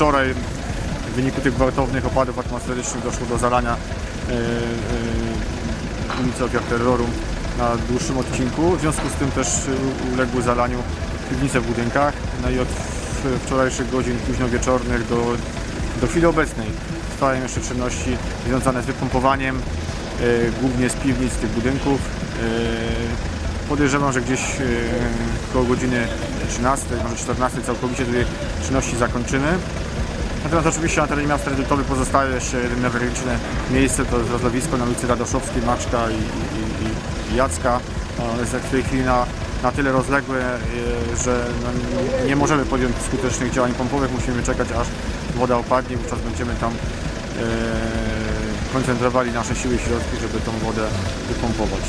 wczoraj w wyniku tych gwałtownych opadów atmosferycznych doszło do zalania e, e, ulicy Ofiar Terroru na dłuższym odcinku. W związku z tym też uległy zalaniu piwnice w budynkach. No i od wczorajszych godzin późno wieczornych do, do chwili obecnej trwają jeszcze czynności związane z wypompowaniem e, głównie z piwnic tych budynków. Podejrzewam, że gdzieś koło godziny 13, może 14 całkowicie tutaj czynności zakończymy. Natomiast oczywiście na terenie miasta Redytowy pozostaje jeszcze jedyne newralgiczne miejsce, to jest rozlewisko na ulicy Radoszowskiej, Maczka i, i, i, Jacka. Ono jest w tej chwili na, na tyle rozległe, e, że no, nie- możemy podjąć skutecznych działań pompowych, musimy czekać aż woda opadnie, wówczas będziemy tam e, koncentrowali nasze siły i środki, żeby tą wodę wypompować.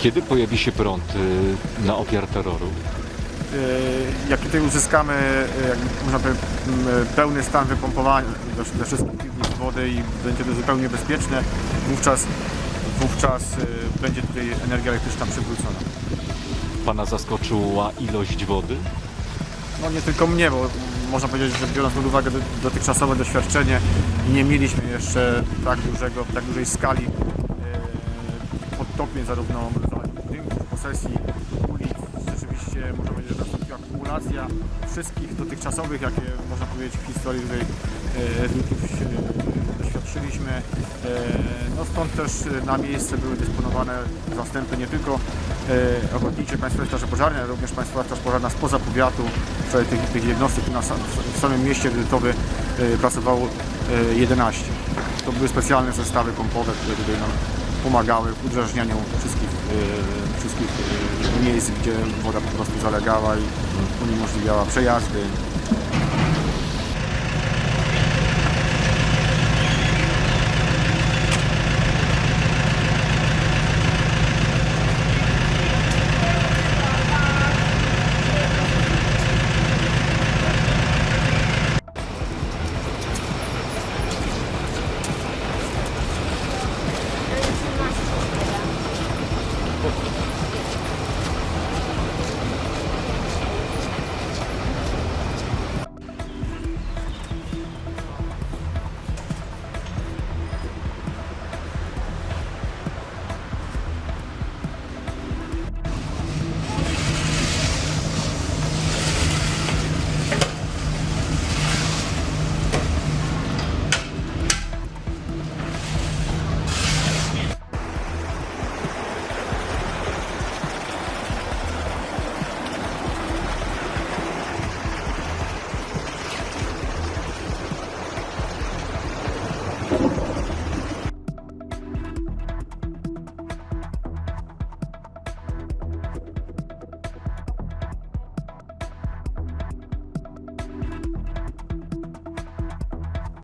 Kiedy pojawi się prąd y, na ofiar terroru? E, jak tutaj uzyskamy e, jakby, można powiedzieć, pełny stan wypompowania do- ze wszystkich piwnic wody i będzie to zupełnie bezpieczne, wówczas, wówczas e, będzie tutaj energia elektryczna przywrócona. Pana zaskoczyła ilość wody? No nie tylko mnie, bo można powiedzieć, że biorąc pod uwagę do- dotychczasowe doświadczenie, nie mieliśmy jeszcze tak dużego, tak dużej skali podtopień zarówno zarówno budynków, posesji, ulic. Rzeczywiście można powiedzieć, że nastąpiła kumulacja wszystkich dotychczasowych, jakie można powiedzieć w historii tutaj e, e, doświadczyliśmy. E, No stąd też na miejsce były dysponowane zastępy nie tylko ochotnicze Państwowej Straży Pożarnej, ale również Państwowa Straż Pożarna spoza powiatu. Wczoraj tych, tych jednostek na w samym mieście Redytowy e, pracowało e, 11. To były specjalne zestawy pompowe, które tutaj nam pomagały w udrażnianiu wszystkich, e, wszystkich e, miejsc, gdzie woda po prostu zalegała i uniemożliwiała przejazdy.